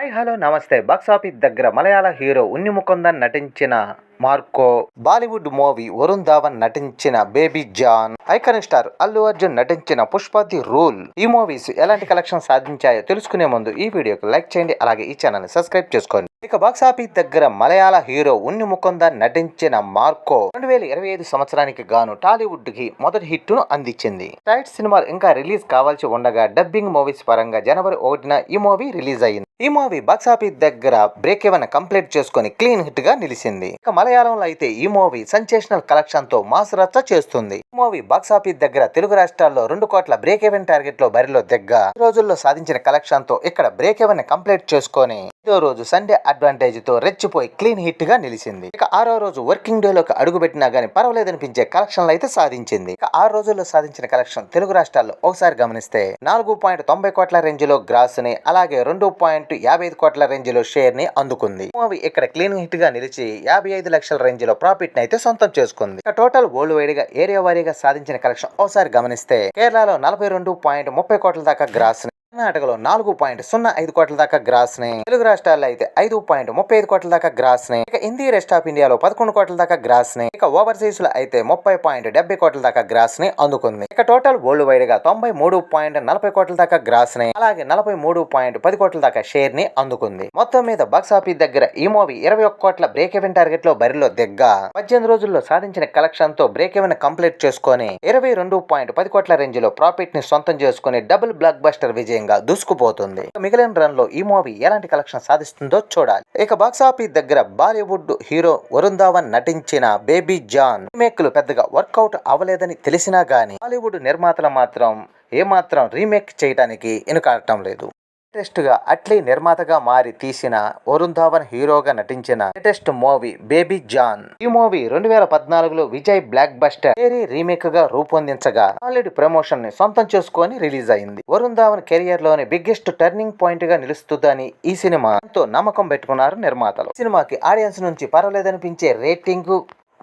Hi hello namaste. Box office దగ్గర మలయాళ hero Unni Mukundan నటించిన Marco Bollywood movie Varun Dhawan నటించిన Baby John iconic star Allu Arjun నటించిన Pushpathi rule. ఈ movies ఎలాంటి collection సాధించాయో తెలుసుకునే ముందు ఈ వీడియోకి లైక్ చేయండి అలాగే ఈ ఛానల్ని సబ్స్క్రైబ్ చేసుకోండి. ఇక బాక్స్ ఆఫీస్ దగ్గర మలయాళ హీరో ఉన్ని ముకుంద నటించిన మార్కో రెండు వేల ఇరవై ఐదు సంవత్సరానికి గాను టాలీవుడ్కి మొదటి హిట్ను అందించింది. టైట్ సినిమా ఇంకా రిలీజ్ కావాల్సి ఉండగా డబ్బింగ్ మూవీస్ పరంగా జనవరి ఒకటిన ఈ మూవీ రిలీజ్ అయింది. ఈ మూవీ బాక్స్ ఆఫీస్ దగ్గర బ్రేక్ ఏమైనా కంప్లీట్ చేసుకొని క్లీన్ హిట్గా నిలిచింది. ఇక మలయాళంలో అయితే ఈ మూవీ సెన్సేషనల్ కలెక్షన్తో మాస్ రచ్చ చేస్తుంది. ఈ మూవీ బాక్స్ ఆఫీస్ దగ్గర తెలుగు రాష్ట్రాల్లో రెండు కోట్ల బ్రేక్ ఎవెన్ టార్గెట్లో బరిలో దగ్గ. ఈ రోజుల్లో సాధించిన కలెక్షన్తో ఇక్కడ బ్రేక్ ఎవెన్ కంప్లీట్ చేసుకొని ఐదో రోజు సండే అడ్వాంటేజ్తో రెచ్చిపోయి క్లీన్ హిట్గా నిలిచింది. ఇక ఆరో రోజు వర్కింగ్ డే లోకి అడుగు పెట్టినా గానీ పర్వాలేదనిపించే కలెక్షన్లు అయితే సాధించింది. ఇక ఆరు రోజుల్లో సాధించిన కలెక్షన్ తెలుగు రాష్ట్రాల్లో ఒకసారి గమనిస్తే నాలుగు పాయింట్ తొంభై కోట్ల రేంజ్లో గ్రాస్ని అలాగే రెండు పాయింట్ యాభై ఐదు కోట్ల రేంజ్లో షేర్ని అందుకుంది. మూవీ ఇక్కడ క్లీన్ హిట్గా నిలిచి యాభై ఐదు లక్షల రేంజ్లో ప్రాఫిట్ని అయితే సొంతం చేసుకుంది. ఇక టోటల్ వరల్డ్ వైడ్గా ఏరియా వారీగా సాధించిన కలెక్షన్ ఒకసారి గమనిస్తే కేరళలో నలభై రెండు పాయింట్ ముప్పై కోట్ల దాకా గ్రాస్ని కర్ణాటకలో నాలుగు పాయింట్ సున్నా ఐదు కోట్ల దాకా గ్రాస్ని. తెలుగు రాష్ట్రాల్లో అయితే ఐదు పాయింట్ ముప్పై ఐదు కోట్ల దాకా గ్రాస్ని. ఇక హిందీ రెస్ట్ ఆఫ్ ఇండియాలో పదకొండు కోట్ల దాకా గ్రాస్ని. ఇక ఓవర్సీస్లో అయితే ముప్పై పాయింట్ డెబ్బై కోట్ల దాకా గ్రాస్ని అందుకుంది. ఇక టోటల్ వరల్డ్ వైడ్గా తొంభై మూడు పాయింట్ నలభై కోట్ల దాకా గ్రాస్ని. అలాగే నలభై మూడు పాయింట్ పది కోట్ల దాకా షేర్ని అందుకుంది. మొత్తం మీద బాక్స్ ఆఫీస్ దగ్గర ఈ మూవీ ఇరవై ఒక్క కోట్ల బ్రేక్ ఎవెన్ టార్గెట్లో బరిలో దిగ్గ. పద్దెనిమిది రోజుల్లో సాధించిన కలెక్షన్తో బ్రేక్ ఎవెన్ కంప్లీట్ చేసుకొని ఇరవై రెండు పాయింట్ పది కోట్ల రేంజ్లో ప్రాఫిట్ని సొంతం చేసుకుని డబుల్ బ్లాక్ బస్టర్ విజయంగా దూసుకుపోతుంది. మిగిలిన రన్లో ఈ మూవీ ఎలాంటి కలెక్షన్ సాధిస్తుందో చూడాలి. ఇక బాక్స్ ఆఫీస్ దగ్గర బాలీవుడ్ హీరో వరుణ్ ధావన్ నటించిన బేబీ జాన్ రీమేక్లు పెద్దగా వర్కౌట్ అవ్వలేదని తెలిసినా గానీ బాలీవుడ్ నిర్మాతలు మాత్రం ఏమాత్రం రీమేక్ చేయడానికి వెనుకాడటం లేదు. లేటెస్ట్గా అట్లీ నిర్మాతగా మారి తీసిన వరుణ్ ధావన్ హీరోగా నటించిన లేటెస్ట్ మూవీ బేబీ జాన్. ఈ మూవీ రెండు వేల పద్నాలుగులో విజయ్ బ్లాక్ బస్టర్ వేరే రీమేక్గా రూపొందించగా సాలిడ్ ప్రమోషన్ని సొంతం చేసుకొని రిలీజ్ అయింది. వరుణ్ ధావన్ కెరియర్లోని బిగ్గెస్ట్ టర్నింగ్ పాయింట్గా నిలుస్తుందని ఈ సినిమా ఎంతో నమ్మకం పెట్టుకున్నారు నిర్మాతలు. సినిమాకి ఆడియన్స్ నుంచి పర్వాలేదనిపించే రేటింగ్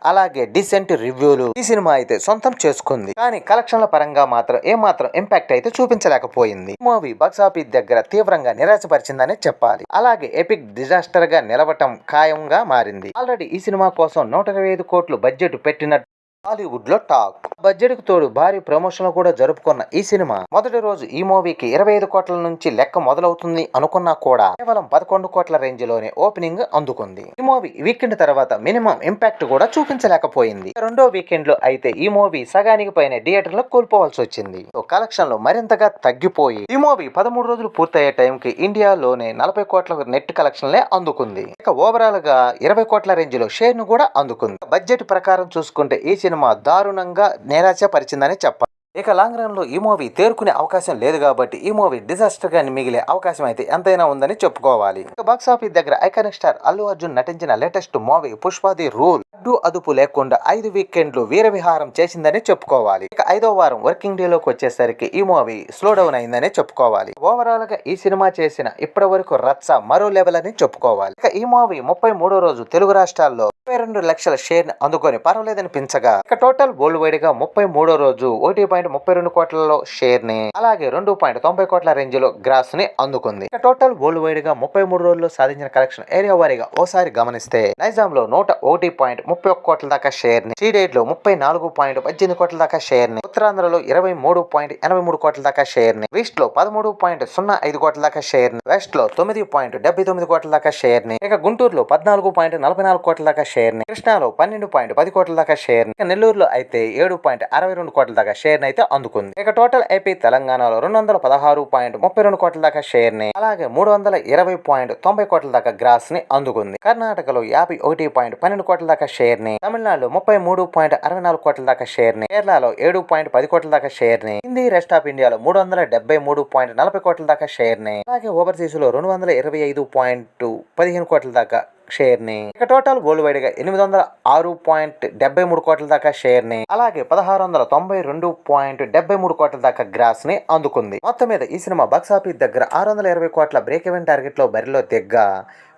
అలాగే డీసెంట్ రివ్యూలు ఈ సినిమా అయితే సొంతం చేసుకుంది. కానీ కలెక్షన్ల పరంగా మాత్రం ఏమాత్రం ఇంపాక్ట్ అయితే చూపించలేకపోయింది. మూవీ బాక్సాఫీస్ దగ్గర తీవ్రంగా నిరాశపరిచిందనే చెప్పాలి. అలాగే ఎపిక్ డిజాస్టర్గా నిలవటం ఖాయంగా మారింది. ఆల్రెడీ ఈ సినిమా కోసం నూట ఇరవై ఐదు కోట్లు బడ్జెట్ పెట్టినట్టు హాలీవుడ్లో టాక్. బడ్జెట్కు తోడు భారీ ప్రమోషన్ కూడా జరుపుకున్న ఈ సినిమా మొదటి రోజు ఈ మూవీకి ఇరవై ఐదు కోట్ల నుంచి లెక్క మొదలవుతుంది అనుకున్నా కూడా కేవలం పదకొండు కోట్ల రేంజ్లోనే ఓపెనింగ్ అందుకుంది. ఈ మూవీ వీకెండ్ తర్వాత మినిమం ఇంపాక్ట్ కూడా చూపించలేకపోయింది. రెండో వీకెండ్లో అయితే ఈ మూవీ సగానికి పైన థియేటర్లో కోల్పోవాల్సి వచ్చింది. కలెక్షన్లో మరింతగా తగ్గిపోయి ఈ మూవీ పదమూడు రోజులు పూర్తయ్యే టైంకి ఇండియాలోనే నలభై కోట్ల నెట్ కలెక్షన్లే అందుకుంది. ఇక ఓవరాల్గా ఇరవై కోట్ల రేంజ్లో షేర్ను కూడా అందుకుంది. బడ్జెట్ ప్రకారం చూసుకుంటే ఈ సినిమా దారుణంగా నిరాశపరిచిందని చెప్పాలి ఇక లాంగ్ రన్లో ఈ మూవీ తేరుకునే అవకాశం లేదు కాబట్టి ఈ మూవీ డిజాస్టర్గా మిగిలే అవకాశం అయితే ఎంతైనా ఉందని చెప్పుకోవాలి. ఇక బాక్స్ ఆఫీస్ దగ్గర ఐకానిక్ స్టార్ అల్లు అర్జున్ నటించిన లేటెస్ట్ మూవీ పుష్పాది రూల్. అడ్డు అదుపు లేకుండా ఐదు వీకెండ్లు వీర విహారం చేసిందని చెప్పుకోవాలి. ఇక ఐదో వారం వర్కింగ్ డే లోకి వచ్చేసరికి ఈ మూవీ స్లో డౌన్ అయిందని చెప్పుకోవాలి. ఓవరాల్గా ఈ సినిమా చేసిన ఇప్పటి వరకు రచ్చ మరో లెవెల్ అని చెప్పుకోవాలి. ఇక ఈ మూవీ ముప్పై మూడో రోజు తెలుగు రాష్ట్రాల్లో ముప్పై రెండు లక్షల షేర్ అందుకొని పర్వాలేదనిపించగా ఇక టోటల్ వరల్డ్ వైడ్గా ముప్పై మూడో రోజు ఒకటి పాయింట్ ముప్పై రెండు కోట్లలో షేర్ని అలాగే రెండు పాయింట్ తొంభై కోట్ల రేంజ్లో గ్రాస్ని అందుకుంది టోటల్ వరల్డ్ వైడ్గా ముప్పై మూడు రోజుల్లో సాధించిన కలెక్షన్ ఏరియా వారీగా ఓసారి గమనిస్తే నైజాం లో నూట ఒకటి పాయింట్ ముప్పై ఒక్క కోట్ల దాకా షేర్ని సీడేట్లో ముప్పై నాలుగు పాయింట్ పద్దెనిమిది కోట్ల దాకా షేర్ని ఉత్తరాంధ్రలో ఇరవై మూడు పాయింట్ ఎనభై మూడు కోట్ల దాకా షేర్ని వెస్ట్లో పదమూడు పాయింట్ సున్నా ఐదు కోట్ల దాకా షేర్ని వెస్ట్లో తొమ్మిది పాయింట్ డెబ్బై తొమ్మిది కోట్ల దాకా షేర్ని ఇక గుంటూరులో పద్నాలుగు పాయింట్ నలభై నాలుగు కోట్ల దాకా షేర్ని కృష్ణాలో పన్నెండు పాయింట్ పది కోట్ల దాకా షేర్ని నెల్లూరులో అయితే ఏడు పాయింట్ అరవై రెండు కోట్ల దాకా షేర్ని అయితే అందుకుంది. ఇక టోటల్ ఏపీ తెలంగాణలో రెండు వందల పదహారు పాయింట్ ముప్పై రెండు కోట్ల దాకా షేర్ని అలాగే మూడు వందల ఇరవై పాయింట్ తొంభై కోట్ల దాకా గ్రాస్ని అందుకుంది. కర్ణాటకలో యాభై ఒకటి పాయింట్ పన్నెండు కోట్ల దాకా షేర్ని తమిళనాడులో ముప్పై మూడు పాయింట్ అరవై నాలుగు కోట్ల దాకా షేర్ని కేరళలో ఏడు పాయింట్ పది కోట్ల దాకా షేర్ని హిందీ రెస్ట్ ఆఫ్ ఇండియాలో మూడు వందల డెబ్బై మూడు పాయింట్ నలభై కోట్ల దాకా షేర్ని అలాగే ఓవర్సీస్లో రెండు వందల ఇరవై ఐదు పాయింట్ పదిహేను కోట్ల దాకా షేర్ని ఇక టోటల్ వరల్డ్ వైడ్గా ఎనిమిది వందల ఆరు పాయింట్ డెబ్బై మూడు కోట్ల దాకా షేర్ని అలాగే పదహారు వందల తొంభై రెండు పాయింట్ డెబ్బై మూడు కోట్ల దాకా గ్రాస్ని అందుకుంది. మొత్తం మీద ఈ సినిమా బాక్స్ ఆఫీస్ దగ్గర ఆరు వందల ఇరవై కోట్ల బ్రేక్ ఎవెన్ టార్గెట్లో బరిలో దిగ్గా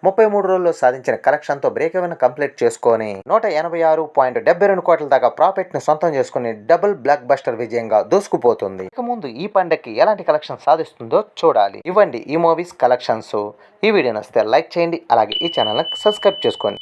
ముప్పై మూడు రోజుల్లో సాధించిన కలెక్షన్తో బ్రేక్ ఎవెన్ కంప్లీట్ చేసుకొని నూట ఎనభై ఆరు పాయింట్ డెబ్బై రెండు కోట్ల దాకా ప్రాఫిట్ని సొంతం చేసుకుని డబుల్ బ్లాక్ బస్టర్ విజయంగా దూసుకుపోతుంది. ఇక ముందు ఈ పండగకి ఎలాంటి కలెక్షన్ సాధిస్తుందో చూడాలి. ఇవ్వండి ఈ మూవీస్ కలెక్షన్స్. ఈ వీడియో నచ్చితే లైక్ చేయండి. అలాగే ఈ ఛానల్ని సబ్స్క్రైబ్ చేసుకోండి.